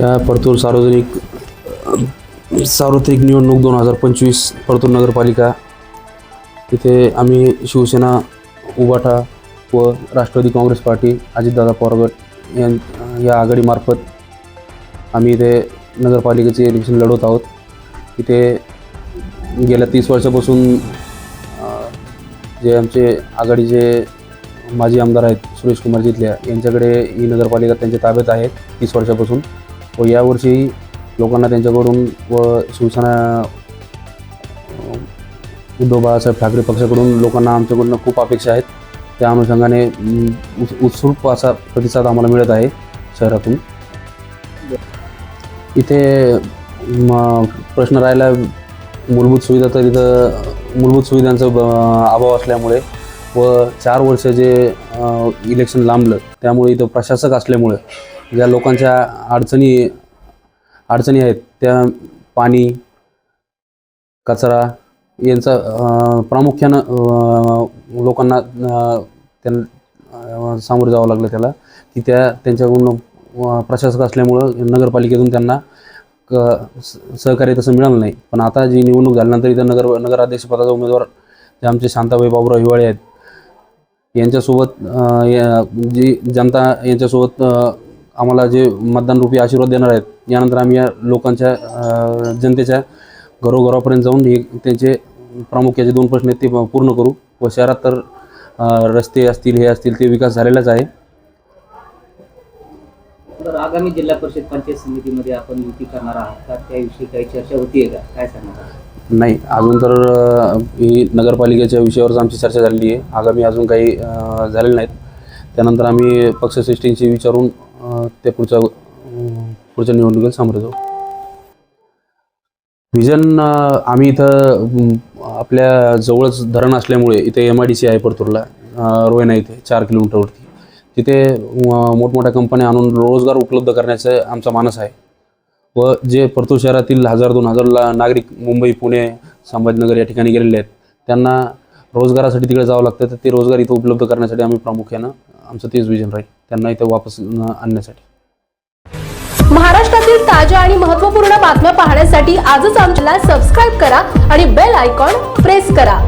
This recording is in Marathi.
या परतूर सार्वजनिक सार्वत्रिक निवडणूक दोन हजार पंचवीस परतूर नगरपालिका. इथे आम्ही शिवसेना उबाठा व राष्ट्रवादी काँग्रेस पार्टी अजितदादा पवार यां या आघाडीमार्फत आम्ही इथे नगरपालिकेचे इलेक्शन लढवत आहोत. इथे गेल्या तीस वर्षापासून जे आमचे आघाडीचे माजी आमदार आहेत सुरेश कुमार जिथल्या यांच्याकडे ही नगरपालिका त्यांच्या ताब्यात आहे तीस वर्षापासून. व यावर्षी लोकांना त्यांच्याकडून व शिवसेना उद्धव बाळासाहेब ठाकरे पक्षाकडून लोकांना आमच्याकडून खूप अपेक्षा आहेत. त्या अनुषंगाने उत्सुक उत्- असा प्रतिसाद आम्हाला मिळत आहे शहरातून. इथे म, प्रश्न राहिला मूलभूत सुविधा तर इथं मूलभूत सुविधांचा अभाव असल्यामुळे व चार वर्ष जे इलेक्शन लांबलं त्यामुळे इथं प्रशासक असल्यामुळे ज्या लोकांच्या अडचणी अडचणी आहेत त्या पाणी कचरा यांचा प्रामुख्यानं लोकांना त्यांना सामोरं जावं लागलं त्याला की त्या त्यांच्याकडून प्रशासक असल्यामुळं नगरपालिकेतून त्यांना क स- सहकार्य तसं मिळालं नाही. पण आता जी निवडणूक झाल्यानंतर इथं नगर नगराध्यक्षपदाचा उमेदवार जे आमचे शांताबाई बाबूराव हिवाळे आहेत यांच्यासोबत या- जी जनता यांच्यासोबत आम्हाला जे मतदानरूपी आशीर्वाद देणार आहेत यानंतर आम्ही या लोकांच्या जनतेच्या घरोघरापर्यंत जाऊन हे त्यांचे प्रामुख्याचे दोन प्रश्न आहेत ते पूर्ण करू. व शहरात तर रस्ते असतील हे असतील ते विकास झालेलाच आहे. तर आगामी जिल्हा परिषद पंचायत समितीमध्ये आपण युती करणार आहात का? त्याविषयी काही चर्चा होतीये का? काय सांगणार आहात? नाही अजून तर अ, ही नगरपालिकेच्या विषयावरच आमची चर्चा झालेली आहे. आगामी अजून काही अ, झालेले नाहीत. त्यानंतर आम्ही पक्षश्रेष्ठींशी विचारून अ, ते पुढच्या अ, पुढच्या निवडणुकीला सामोरे जाऊ. व्हिजन आम्ही इथं म, आपल्या जवळच धरण असल्यामुळे इथे एम आय डी सी आहे परतूरला. अ, रोयना इथे चार किलोमीटरवरती. तिथे मोठमोठ्या कंपन्या आणून रोजगार उपलब्ध करण्याचं आमचा मानस आहे. व जे परतूर शहरातील हजार दोन हजार ला नागरिक मुंबई पुणे संभाजीनगर या ठिकाणी गेलेले आहेत त्यांना रोजगारासाठी तिकडे जावं लागतं. तर ते रोजगार इथं उपलब्ध करण्यासाठी आम्ही प्रामुख्यानं आमचं तेच विजन राहील त्यांना इथं वापस आणण्यासाठी. महाराष्ट्रातील ताज्या आणि महत्त्वपूर्ण बातम्या पाहण्यासाठी आजच आमच्याला सबस्क्राईब करा आणि बेल आयकॉन प्रेस करा.